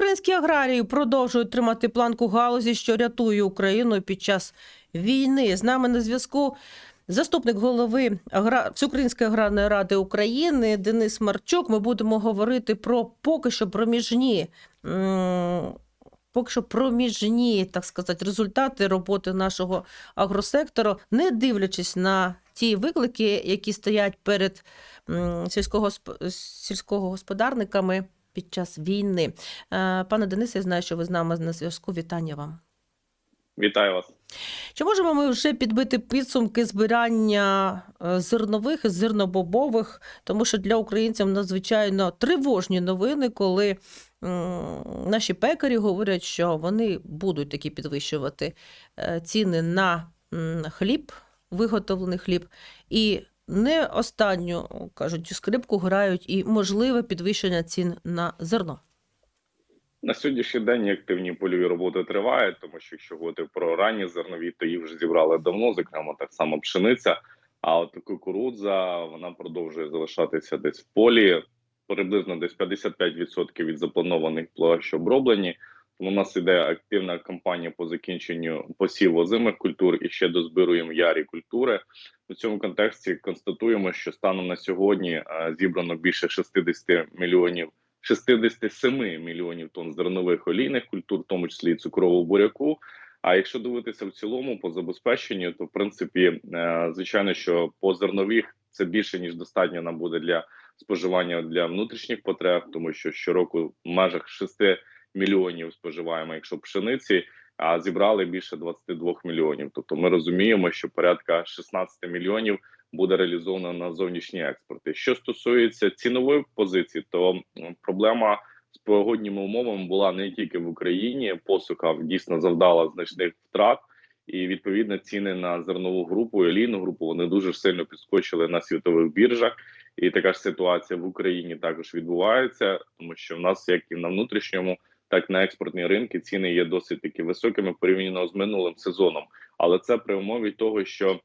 Українські аграрії продовжують тримати планку галузі, що рятує Україну під час війни. З нами на зв'язку заступник голови агра... Всеукраїнської аграрної ради України Денис Марчук. Ми будемо говорити про поки що проміжні. Поки що проміжні, так сказати, результати роботи нашого агросектору, не дивлячись на ті виклики, які стоять перед м, сільськогосп- сільськогосподарниками під час війни. Е, Пане Денисе, я знаю, що ви з нами на зв'язку. Вітання вам. Вітаю вас. Чи можемо ми вже підбити підсумки збирання е, зернових і зернобобових, тому що для українців надзвичайно тривожні новини, коли наші пекарі говорять, що вони будуть таки підвищувати е, ціни на хліб, виготовлений хліб, і не останню кажуть скрипку грають і можливе підвищення цін на зерно. На сьогоднішній день активні польові роботи тривають, тому що якщо говорити про ранні зернові, то їх вже зібрали давно, зокрема так само пшениця. А от кукурудза вона продовжує залишатися десь в полі. Приблизно десь 55% від запланованих площ оброблені. У нас іде активна кампанія по закінченню посіву озимих культур і ще дозбируємо ярі культури. У цьому контексті констатуємо, що станом на сьогодні е, зібрано більше 60 мільйонів 67 мільйонів тонн зернових олійних культур, в тому числі цукрового буряку. А якщо дивитися в цілому по забезпеченню, то в принципі, е, звичайно, що по зернових це більше ніж достатньо нам буде для споживання для внутрішніх потреб, тому що щороку в межах 6 мільйонів споживаємо, якщо пшениці, а зібрали більше 22 мільйонів. Тобто ми розуміємо, що порядка 16 мільйонів буде реалізовано на зовнішні експорти. Що стосується цінової позиції, то проблема з погодніми умовами була не тільки в Україні. Посуха дійсно завдала значних втрат, і відповідно ціни на зернову групу і олійну групу вони дуже сильно підскочили на світових біржах. І така ж ситуація в Україні також відбувається, тому що в нас, як і на внутрішньому, так на експортні ринки ціни є досить таки високими порівняно з минулим сезоном. Але це при умові того, що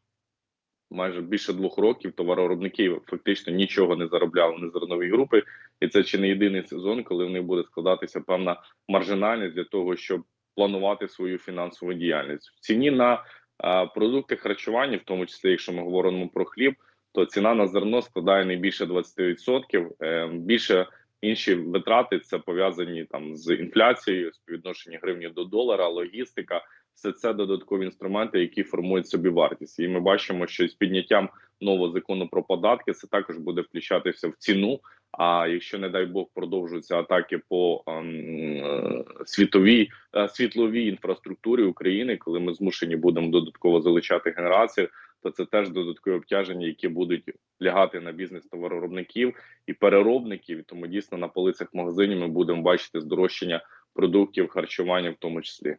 майже більше двох років товаровиробники фактично нічого не заробляли на зерновій групи, і це чи не єдиний сезон, коли в них буде складатися певна маржинальність для того, щоб планувати свою фінансову діяльність в ціні на а, продукти харчування, в тому числі, якщо ми говоримо про хліб, то ціна на зерно складає не більше 20%. Е, більше інші витрати це пов'язані там з інфляцією, співвідношення гривні до долара, логістика все це додаткові інструменти, які формують собі вартість. І ми бачимо, що з підняттям нового закону про податки це також буде включатися в ціну. А якщо не дай Бог продовжуються атаки по ем, е, світовій е, світловій інфраструктурі України, коли ми змушені будемо додатково залучати генерацію, то це теж додаткові обтяження, які будуть лягати на бізнес товаровиробників і переробників. Тому дійсно на полицях магазинів ми будемо бачити здорожчання продуктів харчування, в тому числі.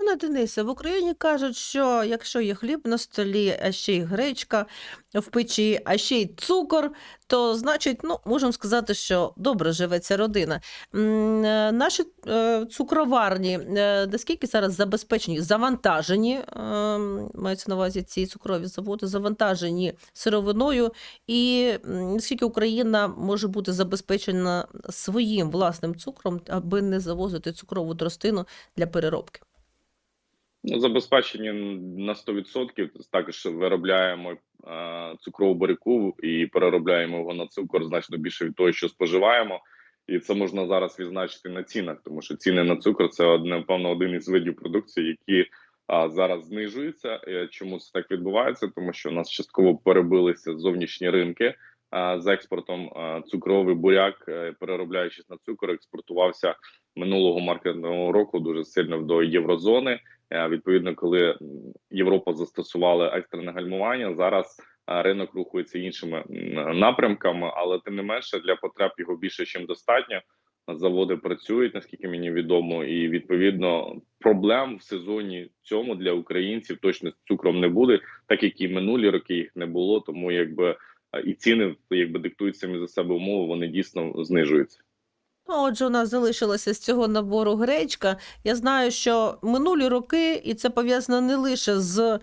Пане Денисе, в Україні кажуть, що якщо є хліб на столі, а ще й гречка в печі, а ще й цукор, то значить, ну можемо сказати, що добре живеться родина. Е, Наші е, цукроварні е, наскільки зараз забезпечені, завантажені, мається на увазі ці цукрові заводи, завантажені сировиною, і наскільки Україна може бути забезпечена своїм власним цукром, аби не завозити цукрову тростину для переробки. Ну, забезпечені на 100%. Також виробляємо е, цукрову буряку і переробляємо його на цукор значно більше від того, що споживаємо. І це можна зараз відзначити на цінах, тому що ціни на цукор це одне, певно один із видів продукції, які зараз знижуються. Е, Чому це так відбувається? Тому що у нас частково перебилися зовнішні ринки з експортом. Цукровий буряк, е, переробляючись на цукор, експортувався минулого маркетного року дуже сильно до єврозони. Е, Відповідно, коли Європа застосувала екстрене гальмування, зараз е, ринок рухається іншими напрямками, але тим не менше для потреб його більше, ніж достатньо. Заводи працюють, наскільки мені відомо, і відповідно проблем в сезоні цьому для українців точно з цукром не буде, так як і минулі роки їх не було. Тому якби е, і ціни якби диктують самі за себе умови, вони дійсно знижуються. Ну, Отже, у нас залишилася з цього набору гречка. Я знаю, що минулі роки, і це пов'язано не лише з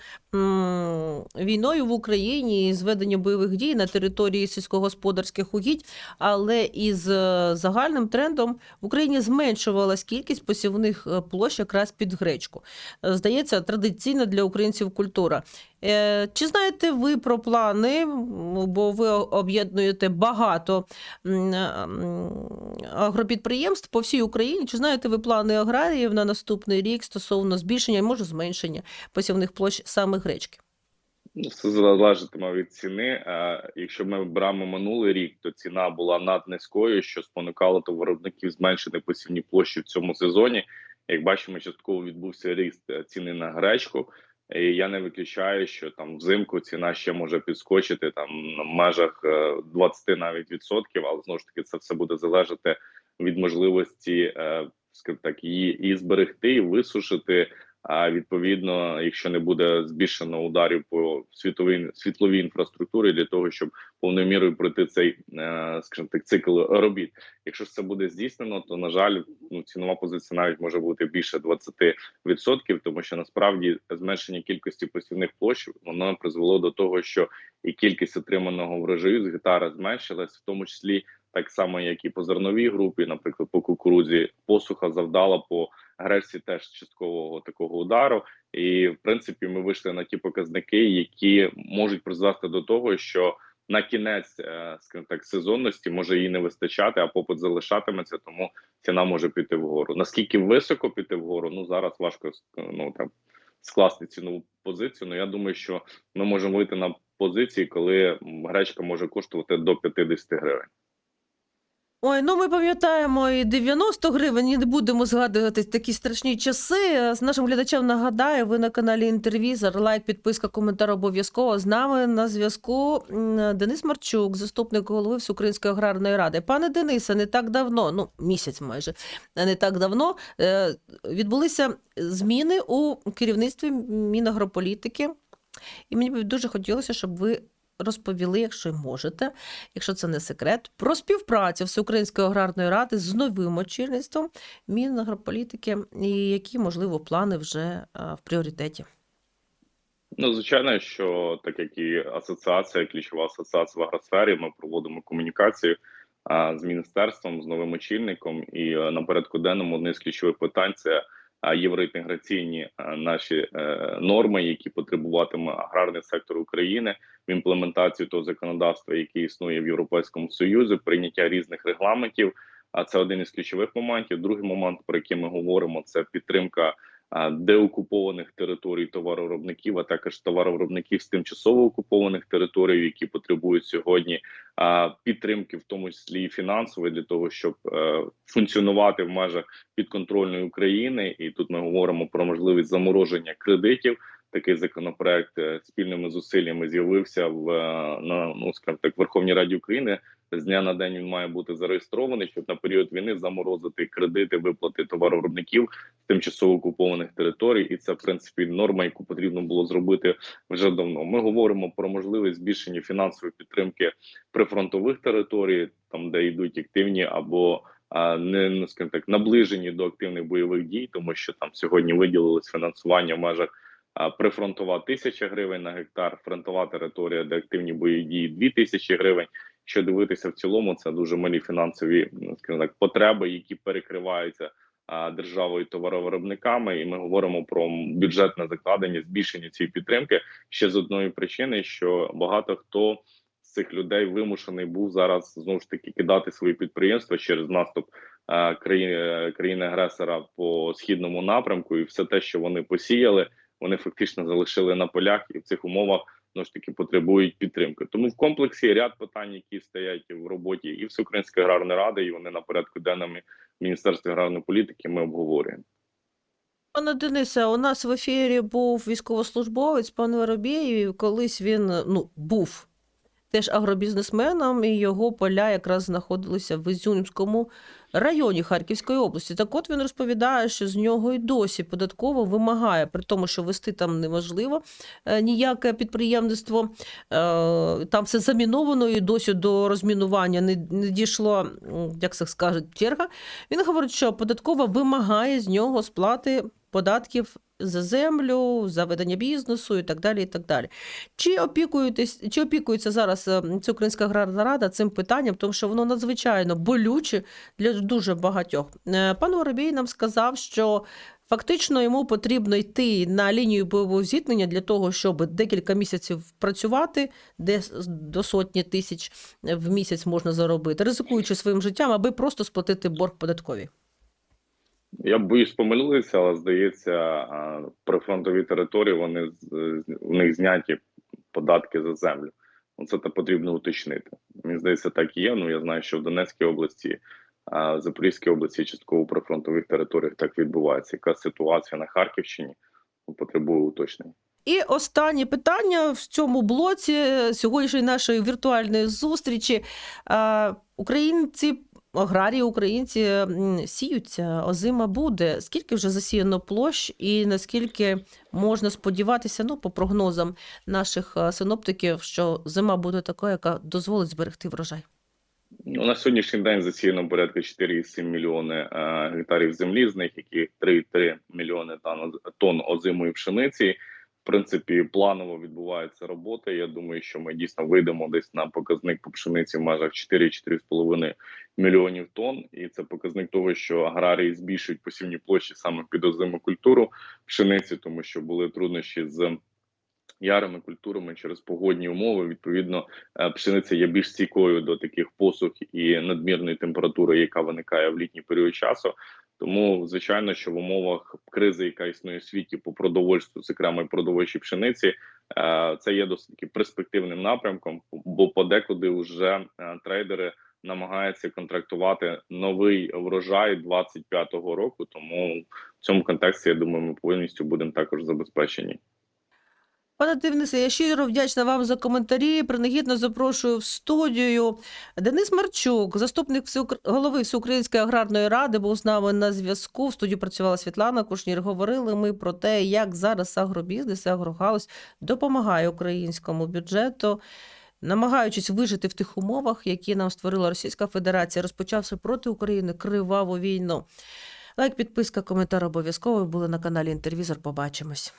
війною в Україні і зведенням бойових дій на території сільськогосподарських угідь, але із е, загальним трендом в Україні зменшувалась кількість посівних е, площ якраз під гречку. Е, Здається, традиційна для українців культура. Чи знаєте ви про плани, бо ви об'єднуєте багато агропідприємств по всій Україні? Чи знаєте ви плани аграріїв на наступний рік стосовно збільшення, може зменшення посівних площ саме? Ну, Все залежатиме від ціни. Е, Якщо ми беремо минулий рік, то ціна була наднизькою, що спонукало то виробників зменшити посівні площі в цьому сезоні. Як бачимо, частково відбувся ріст е, ціни на гречку. І я не виключаю, що там взимку ціна ще може підскочити там в межах е, 20 навіть відсотків, але знову ж таки це все буде залежати від можливості, е, так, її і зберегти, і висушити. А відповідно, якщо не буде збільшено ударів по світовій світловій інфраструктурі для того, щоб повною мірою пройти цей, е, скажімо так, цикл робіт. Якщо ж це буде здійснено, то на жаль, ну цінова позиція навіть може бути більше 20%, тому що насправді зменшення кількості посівних площ воно призвело до того, що і кількість отриманого врожаю з гектара зменшилась, в тому числі так само, як і по зерновій групі, наприклад, по кукурудзі, посуха завдала по гречці теж часткового такого удару. І в принципі, ми вийшли на ті показники, які можуть призвести до того, що на кінець, е, скажімо так, сезонності може її не вистачати, а попит залишатиметься, тому ціна може піти вгору. Наскільки високо піти вгору? Ну зараз важко ну там скласти цінову позицію. Ну я думаю, що ми можемо вийти на позиції, коли гречка може коштувати до 50 гривень. Ой, ну ми пам'ятаємо і 90 гривень, і не будемо згадувати такі страшні часи. З нашим глядачам нагадаю, ви на каналі Інтервізор. Лайк, підписка, коментар обов'язково. З нами на зв'язку Денис Марчук, заступник голови Всеукраїнської аграрної ради. Пане Денисе, не так давно, ну місяць майже не так давно, е, відбулися зміни у керівництві Мінагрополітики. І мені б дуже хотілося, щоб ви розповіли, якщо можете, якщо це не секрет, про співпрацю Всеукраїнської аграрної ради з новим очільництвом Мінагрополітики і які, можливо, плани вже в пріоритеті. Ну, звичайно, що так як і асоціація, ключова асоціація в агросфері, ми проводимо комунікацію а, з міністерством, з новим очільником, і а, на порядку денному одне з ключових питань це євроінтеграційні наші е, норми, які потребуватиме аграрний сектор України в імплементацію того законодавства, яке існує в Європейському Союзі, прийняття різних регламентів. А це один із ключових моментів. Другий момент, про який ми говоримо, це підтримка деокупованих територій товаровиробників, а також товаровиробників з тимчасово окупованих територій, які потребують сьогодні підтримки, в тому числі і фінансової, для того, щоб е, функціонувати в межах підконтрольної України. І тут ми говоримо про можливість замороження кредитів. Такий законопроект е, спільними зусиллями з'явився в е, на ну скажімо так Верховній Раді України. З дня на день він має бути зареєстрований, щоб на період війни заморозити кредити, виплати товаровиробників з тимчасово окупованих територій, і це в принципі норма, яку потрібно було зробити вже давно. Ми говоримо про можливість збільшення фінансової підтримки прифронтових територій, там де йдуть активні або не ну, скажімо так наближені до активних бойових дій, тому що там сьогодні виділилось фінансування в межах. Прифронтова тисяча гривень на гектар, фронтова територія, де активні бойові дії 2 тисячі гривень. Якщо дивитися в цілому, це дуже малі фінансові скажімо так, потреби, які перекриваються державою товаровиробниками. І ми говоримо про бюджетне закладення, збільшення цієї підтримки ще з одної причини, що багато хто з цих людей вимушений був зараз знову ж таки кидати свої підприємства через наступ країни країни агресора по східному напрямку, і все те, що вони посіяли, вони фактично залишили на полях, і в цих умовах ну ж таки потребують підтримки. Тому в комплексі ряд питань, які стоять в роботі і Всеукраїнської аграрної ради, і вони на порядку денному Міністерстві аграрної політики. Ми обговорюємо. Пане Денисе, у нас в ефірі був військовослужбовець пан Воробєєв. Колись він ну, був теж агробізнесменом, і його поля якраз знаходилися в Ізюмському районі Харківської області. Так от він розповідає, що з нього і досі податково вимагає, при тому, що вести там неможливо е, ніяке підприємництво. Е, Там все заміновано і досі до розмінування не, не дійшло, як це скажуть, черга. Він говорить, що податкова вимагає з нього сплати податків за землю, за ведення бізнесу і так далі. І так далі. Чи опікуєтесь, чи опікується зараз е, ця Українська аграрна рада цим питанням, тому що воно надзвичайно болюче для дуже багатьох. Е, Пан Воробій нам сказав, що фактично йому потрібно йти на лінію бойового зіткнення для того, щоб декілька місяців працювати, де до сотні тисяч в місяць можна заробити, ризикуючи своїм життям, аби просто сплатити борг податкові. Я боюсь помилитися, але здається, прифронтові території вони у них зняті податки за землю. Ну, Це та потрібно уточнити. Мені здається, так і є. Ну я знаю, що в Донецькій області, в Запорізькій області, частково у прифронтових територіях так відбувається. Яка ситуація на Харківщині ну, потребує уточнення. І останнє питання в цьому блоці сьогоднішньої нашої віртуальної зустрічі. Українці, аграрії, українці сіються, озима буде. Скільки вже засіяно площ, і наскільки можна сподіватися, ну, по прогнозам наших е, синоптиків, що зима буде така, яка дозволить зберегти врожай? Ну, на сьогоднішній день засіяно порядка 4,7 мільйони е, гектарів землі, з них яких 3,3 мільйони тонн озимої пшениці. Принципі, планово відбувається робота. Я думаю, що ми дійсно вийдемо десь на показник по пшениці в межах 4-4,5 мільйонів тонн. І це показник того, що аграрії збільшують посівні площі саме під озиму культуру пшениці, тому що були труднощі з ярими культурами через погодні умови. Відповідно, е, пшениця є більш стійкою до таких посух і надмірної температури, яка виникає в літній період часу. Тому, звичайно, що в умовах кризи, яка існує в світі по продовольству, зокрема і продовольчій пшениці, е, це є досить таки перспективним напрямком, бо подекуди вже е, трейдери намагаються контрактувати новий врожай 25-го року. Тому в цьому контексті я думаю, ми повністю будемо також забезпечені. Пане Дивнисе, я щиро вдячна вам за коментарі. Принагідно запрошую в студію. Денис Марчук, заступник голови Всеукраїнської аграрної ради, був з нами на зв'язку. В студії працювала Світлана Кушнір. Говорили ми про те, як зараз агробізнес, агрогалузь допомагає українському бюджету. Намагаючись вижити в тих умовах, які нам створила Російська Федерація, розпочавши проти України криваву війну. Лайк, підписка, коментар обов'язково були на каналі Інтервізор. Побачимось.